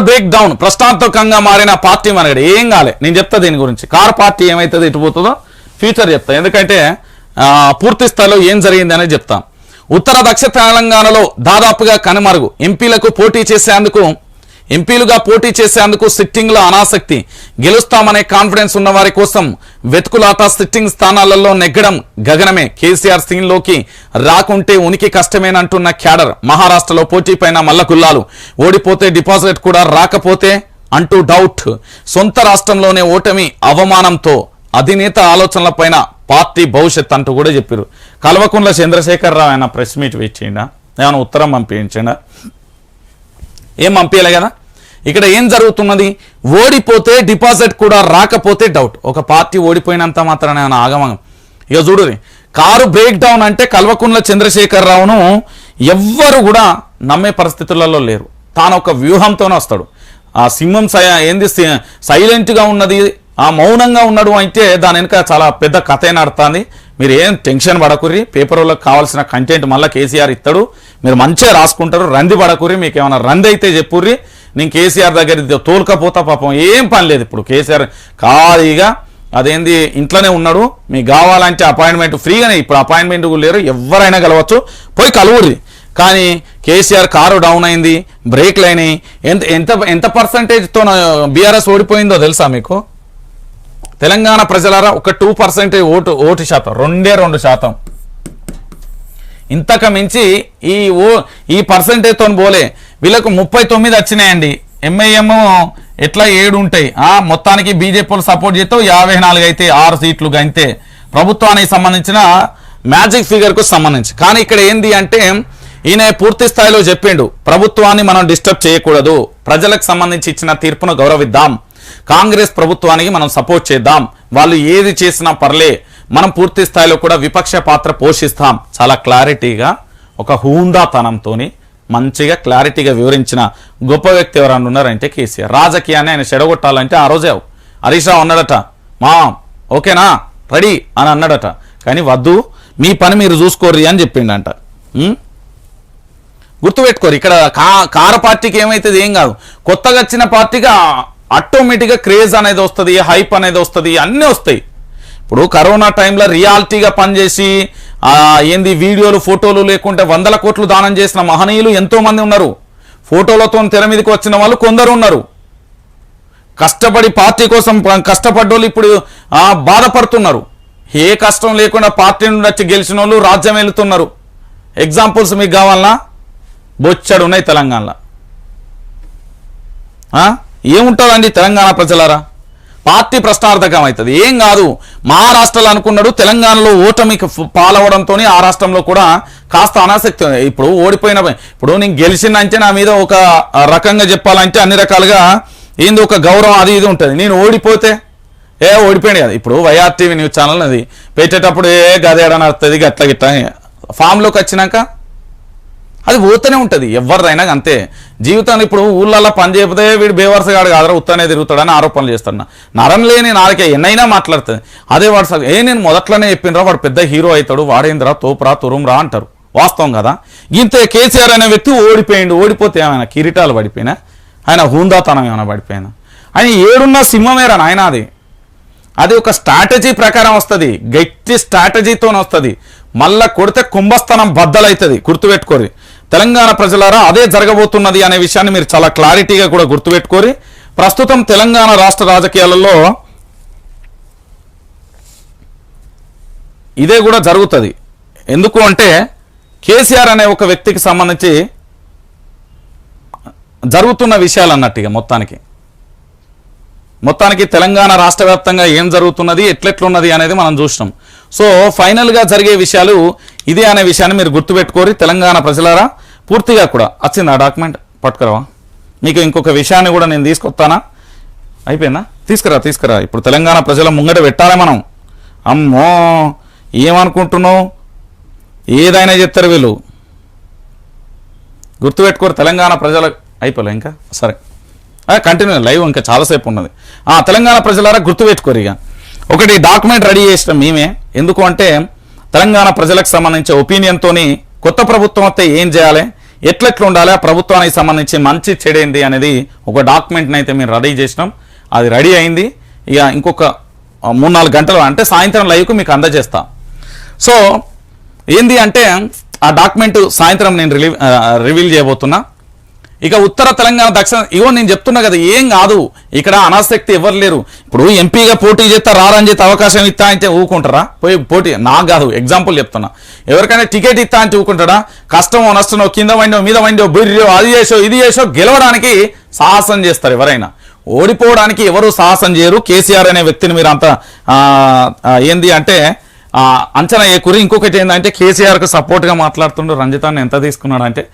Break down ప్రశ్నార్థకంగా మారిన party మనగడ ఏం కాలే. నేను చెప్తా దీని గురించి. కార్ పార్టీ ఏమైతుంది ఇటు పోతుందో ఫ్యూచర్ చెప్తా. ఎందుకంటే పూర్తి స్థాయిలో ఏం జరిగింది అనేది చెప్తా ఉత్తర దక్షిణ తెలంగాణలో దాదాపుగా కనుమరుగు. ఎంపీలకు పోటీ చేసేందుకు ఎంపీలుగా పోటీ చేసేందుకు సిట్టింగ్లో అనాసక్తి. గెలుస్తామనే కాన్ఫిడెన్స్ ఉన్న వారి కోసం వెతుకులాట సిట్టింగ్ స్థానాలలో నెగ్గడం గగనమే. కేసీఆర్ సీన్లోకి రాకుంటే ఉనికి కష్టమేనంటున్న క్యాడర్. మహారాష్ట్రలో పోటీ పైన మల్లకుల్లాలు. ఓడిపోతే డిపాజిట్ కూడా రాకపోతే అంటూ డౌట్. సొంత రాష్ట్రంలోనే ఓటమి అవమానంతో అధినేత ఆలోచనలపైన పార్టీ భవిష్యత్ అంటూ కూడా చెప్పారు కల్వకుంట్ల చంద్రశేఖరరావు ఆయన ప్రెస్ మీట్ వేచేయండా ఏమైనా ఉత్తరం పంపించండా? ఏం పంపించలే కదా? ఇక్కడ ఏం జరుగుతున్నది? ఓడిపోతే డిపాజిట్ కూడా రాకపోతే డౌట్. ఒక పార్టీ ఓడిపోయినంత మాత్రమే ఆయన ఆగమగం. ఇక చూడు కారు బ్రేక్ డౌన్ అంటే కల్వకుంట్ల చంద్రశేఖరరావును ఎవ్వరు కూడా నమ్మే పరిస్థితులలో లేరు. తాను ఒక వ్యూహంతోనే వస్తాడు. ఆ సింహం సై ఏంది సైలెంట్గా ఉన్నది ఆ మౌనంగా ఉన్నాడు అంటే దాని వెనుక చాలా పెద్ద కథ నడుతుంది మీరు ఏం టెన్షన్ పడకుర్రి వాళ్ళకి కావాల్సిన కంటెంట్ మళ్ళీ కేసీఆర్ ఇస్తాడు. మీరు మంచిగా రాసుకుంటారు రంది పడకుర్రి మీకు ఏమైనా రంది అయితే చెప్పుర్రి. నేను కేసీఆర్ దగ్గర తోలుకపోతా పాపం ఏం పని లేదు ఇప్పుడు. కేసీఆర్ ఖాళీగా అదేంది ఇంట్లోనే ఉన్నాడు. మీకు కావాలంటే అపాయింట్మెంట్ ఫ్రీగానే ఇప్పుడు అపాయింట్మెంట్ కూడా లేరు ఎవరైనా కలవచ్చు. పోయి కలువుర్రి. కానీ కేసీఆర్ కారు డౌన్ అయింది బ్రేక్లు అయినాయి ఎంత ఎంత ఎంత పర్సంటేజ్తో బీఆర్ఎస్ ఓడిపోయిందో తెలుసా మీకు? తెలంగాణ ప్రజలారా ఒక టూ పర్సెంటేజ్ ఓటు ఓటు శాతం రెండే రెండు శాతం. ఇంతకు మించి ఈ ఓ ఈ పర్సంటేజ్తో పోలే. వీళ్ళకు ముప్పై తొమ్మిది వచ్చినాయండి. ఎంఐఎం ఎట్లా ఏడు ఉంటాయి? ఆ మొత్తానికి బీజేపీలు సపోర్ట్ చేస్తే యాభై నాలుగు అయితే ఆరు సీట్లు అయితే ప్రభుత్వానికి సంబంధించిన మ్యాజిక్ ఫిగర్కు సంబంధించి. కానీ ఇక్కడ ఏంది అంటే ఈయన పూర్తి స్థాయిలో చెప్పిండు ప్రభుత్వాన్ని మనం డిస్టర్బ్ చేయకూడదు. ప్రజలకు సంబంధించి ఇచ్చిన తీర్పును గౌరవిద్దాం. కాంగ్రెస్ ప్రభుత్వానికి మనం సపోర్ట్ చేద్దాం. వాళ్ళు ఏది చేసినా పర్లే. మనం పూర్తి స్థాయిలో కూడా విపక్ష పాత్ర పోషిస్తాం. చాలా క్లారిటీగా ఒక హూందాతనంతో మంచిగా క్లారిటీగా వివరించిన గొప్ప వ్యక్తి ఎవరన్నా ఉన్నారంటే కేసీఆర్. రాజకీయాన్ని ఆయన చెడగొట్టాలంటే ఆ రోజే హరీష్ రావు అన్నాడట మా ఓకేనా? రెడీ? అని అన్నాడట. కానీ వద్దు మీ పని మీరు చూసుకోర్రి అని చెప్పిండంట. గుర్తుపెట్టుకోరు ఇక్కడ కా కార పార్టీకి ఏమైతుంది ఏం కాదు. కొత్తగా వచ్చిన పార్టీగా ఆటోమేటిక్గా క్రేజ్ అనేది వస్తుంది హైప్ అనేది వస్తుంది అన్నీ వస్తాయి. ఇప్పుడు కరోనా టైంలో రియాలిటీగా పనిచేసి ఏంది వీడియోలు ఫోటోలు లేకుంటే వందల కోట్లు దానం చేసిన మహనీయులు ఎంతోమంది ఉన్నారు. ఫోటోలతో తెర మీదకి వచ్చిన వాళ్ళు కొందరు ఉన్నారు కష్టపడి పార్టీ కోసం కష్టపడ్డోళ్ళు ఇప్పుడు బాధపడుతున్నారు. ఏ కష్టం లేకుండా పార్టీ నుండి వచ్చి గెలిచిన వాళ్ళు రాజ్యం వెళుతున్నారు ఎగ్జాంపుల్స్ మీకు కావాలనా బొచ్చడు ఉన్నాయి తెలంగాణలో. ఏముంటుందండి తెలంగాణ ప్రజలారా? పార్టీ ప్రశ్నార్థకం అవుతుంది ఏం కాదు మహారాష్ట్రలో అనుకున్నాడు తెలంగాణలో ఓటమికి పాలవడంతో ఆ రాష్ట్రంలో కూడా కాస్త అనాసక్తి ఉంది. ఇప్పుడు ఓడిపోయిన ఇప్పుడు నేను గెలిచినంటే నా మీద ఒక రకంగా చెప్పాలంటే అన్ని రకాలుగా ఏంది ఒక గౌరవం అది ఇది ఉంటుంది. నేను ఓడిపోతే ఏ ఓడిపోయాడు కదా. ఇప్పుడు వైఆర్టీవీ న్యూస్ ఛానల్ అది. పెట్టేటప్పుడు ఏ గదేడా గట్ల గిట్ట ఫామ్లోకి వచ్చినాక అది పోతూనే ఉంటుంది. ఎవరిదైనా అంతే. జీవితాన్ని ఇప్పుడు ఊళ్ళల్లో పని చేయకపోతే వీడు బేవర్సగాడు కాదరా ఉత్తనే తిరుగుతాడని ఆరోపణలు చేస్తాడు నరం లేని నాకే ఎన్నైనా మాట్లాడుతుంది అదే వాడు సార్ ఏ నేను మొదట్లోనే చెప్పినరా వాడు పెద్ద హీరో అవుతాడు వాడేంద్రా తోపురా తురుంరా అంటారు. వాస్తవం కదా? ఇంత కేసీఆర్ అనే వ్యక్తి ఓడిపోయిండు ఓడిపోతే ఏమైనా కిరీటాలు పడిపోయినా? ఆయన హూందాతనం ఏమైనా పడిపోయినా? ఆయన ఏడున్న సింహమేరా నాయన అది అది ఒక స్ట్రాటజీ ప్రకారం వస్తుంది. గట్టి స్ట్రాటజీతోనే వస్తుంది. మళ్ళా కొడితే కుంభస్థానం బద్దలవుతుంది గుర్తుపెట్టుకోరు. తెలంగాణ ప్రజలారా అదే జరగబోతున్నది అనే విషయాన్ని మీరు చాలా క్లారిటీగా కూడా గుర్తుపెట్టుకోరి ప్రస్తుతం తెలంగాణ రాష్ట్ర రాజకీయాలలో ఇదే కూడా జరుగుతుంది. ఎందుకు అంటే కేసీఆర్ అనే ఒక వ్యక్తికి సంబంధించి జరుగుతున్న విషయాలు అన్నట్టుగా మొత్తానికి. మొత్తానికి తెలంగాణ రాష్ట్ర వ్యాప్తంగా ఏం జరుగుతున్నది ఎట్లెట్లున్నది అనేది మనం చూసినాం. సో ఫైనల్గా జరిగే విషయాలు ఇదే అనే విషయాన్ని మీరు గుర్తుపెట్టుకోరి తెలంగాణ ప్రజలారా పూర్తిగా కూడా. వచ్చింది ఆ డాక్యుమెంట్? పట్టుకురావా? మీకు ఇంకొక విషయాన్ని కూడా నేను తీసుకొస్తానా? అయిపోయిందా? తీసుకురా తీసుకురా. ఇప్పుడు తెలంగాణ ప్రజల ముంగట పెట్టాలి మనం. అమ్మో! ఏమనుకుంటున్నావు? ఏదైనా చెప్తారు వీళ్ళు. గుర్తుపెట్టుకోరు తెలంగాణ ప్రజల అయిపోలే ఇంకా? సరే. కంటిన్యూ లైవ్ ఇంకా చాలాసేపు ఉన్నది. ఆ తెలంగాణ ప్రజలారా గుర్తుపెట్టుకోరు ఇక. ఒకటి డాక్యుమెంట్ రెడీ చేసినాం మేమే. ఎందుకు అంటే తెలంగాణ ప్రజలకు సంబంధించిన ఒపీనియన్తోని కొత్త ప్రభుత్వం వస్తే ఏం చేయాలి? ఎట్లెట్లు ఉండాలి ఆ ప్రభుత్వానికి సంబంధించి మంచి చెడేంది అనేది ఒక డాక్యుమెంట్ని అయితే మేము రెడీ చేసినాం. అది రెడీ అయింది. ఇక ఇంకొక మూడు నాలుగు గంటలు అంటే సాయంత్రం లైవ్కు మీకు అందజేస్తా. సో ఏంది అంటే ఆ డాక్యుమెంట్ సాయంత్రం నేను రిలీవ్ రివీల్ చేయబోతున్నా. ఇక ఉత్తర తెలంగాణ దక్షిణ ఇగో నేను చెప్తున్నా కదా ఏం కాదు. ఇక్కడ అనాసక్తి ఎవరు లేరు. ఇప్పుడు ఎంపీగా పోటీ చేస్తా రారని చేస్తే అవకాశం ఇస్తా అంటే ఊకుంటారా పోయి పోటీ నాకు కాదు ఎగ్జాంపుల్ చెప్తున్నా. ఎవరికైనా టికెట్ ఇస్తా అంటే ఊకుంటాడా కష్టమో నష్టమో కింద వండో మీద వండో బుర్రో అది చేసో ఇది చేసో గెలవడానికి సాహసం చేస్తారు ఎవరైనా. ఓడిపోవడానికి ఎవరు సాహసం చేయరు. కేసీఆర్ అనే వ్యక్తిని మీరు అంత ఏంది అంటే అంచనా ఏ కురి ఇంకొకటి ఏంటంటే కేసీఆర్కు సపోర్ట్గా మాట్లాడుతుండ్రు రంజితాన్ని ఎంత తీసుకున్నాడు అంటే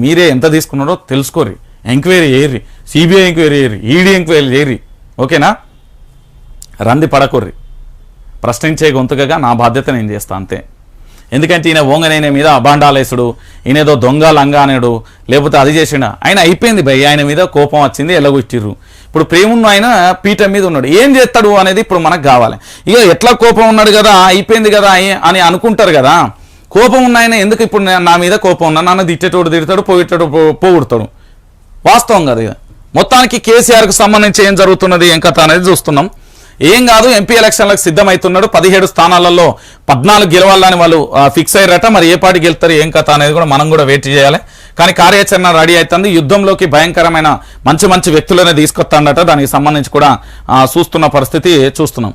మీరే ఎంత తీసుకున్నాడో తెలుసుకోరి ఎంక్వైరీ చేయర్రి. సిబిఐ ఎంక్వైరీ చేయర్రి. ఈడీ ఎంక్వైరీ చేయర్రి. ఓకేనా? రంది పడకొర్రి. ప్రశ్నించే గొంతుకగా నా బాధ్యత నేను చేస్తా అంతే. ఎందుకంటే ఈయన ఓంగనైన మీద అభాండాలేసుడు ఈయనేదో దొంగ లంగానేడు లేకపోతే అది చేసిన ఆయన అయిపోయింది భయ్ ఆయన మీద కోపం వచ్చింది ఎల్లగొట్టిర్రు ఇప్పుడు ప్రేమున్న ఆయన పీఠం మీద ఉన్నాడు. ఏం చేస్తాడు అనేది ఇప్పుడు మనకు కావాలి. ఇక ఎట్లా కోపం ఉన్నాడు కదా అయిపోయింది కదా అని అనుకుంటారు కదా. కోపం ఉన్న ఆయన ఎందుకు ఇప్పుడు నా- మీద కోపం ఉన్నా? నన్ను తిట్టేటోడు తిడతాడు పోయేటోడు పో- పోగొడతాడు. వాస్తవం కదా ఇక. మొత్తానికి కేసీఆర్కు సంబంధించి ఏం జరుగుతున్నది ఏం కథ అనేది చూస్తున్నాం. ఏం కాదు ఎంపీ ఎలక్షన్లకు సిద్ధమవుతున్నాడు పదిహేడు స్థానాలలో పద్నాలుగు గెలవాలని వాళ్ళు ఫిక్స్ అయ్యారట. మరి ఏ పార్టీ గెలుతారు ఏం కథ అనేది కూడా మనం కూడా వెయిట్ చేయాలి. కానీ కార్యాచరణ రెడీ అవుతుంది. యుద్ధంలోకి భయంకరమైన మంచి మంచి వ్యక్తులనే తీసుకొస్తాడట. దానికి సంబంధించి కూడా చూస్తున్న పరిస్థితి చూస్తున్నాం.